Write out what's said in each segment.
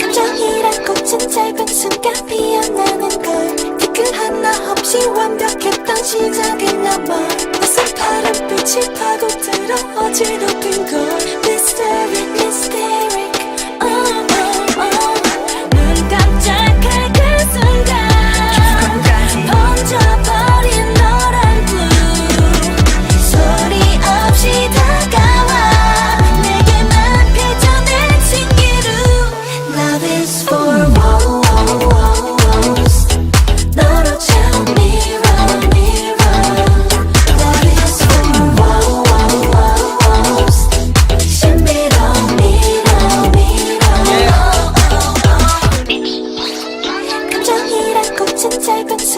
감정이란 꽃은 짧은 순간 피어나는 걸 댓글 하나 없이 완벽했던 시작을 넘어 무슨 파란 빛이 파고들어 어지럽힌 걸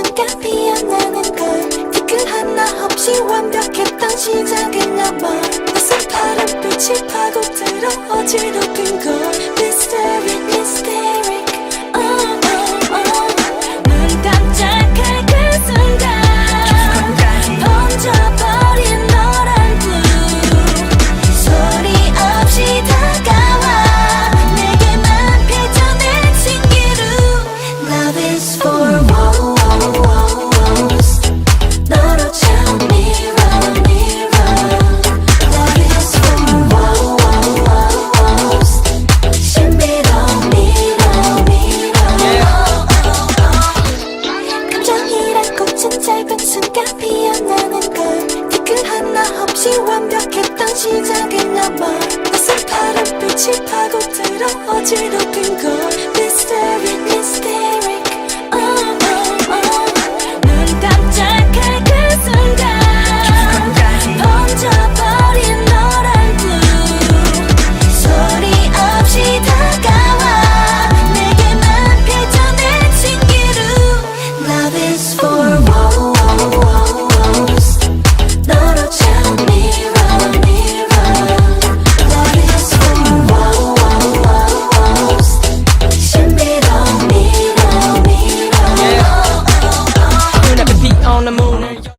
잠깐 피어나는 걸 댓글 하나 없이 완벽했던 시작을 넘어 무슨 파란 빛이 파고 들어 어지럽힌 걸. 당 시작했나봐. 낯선 파란빛이 파고들어 어지럽힌 걸. 미스테리 미스테리 for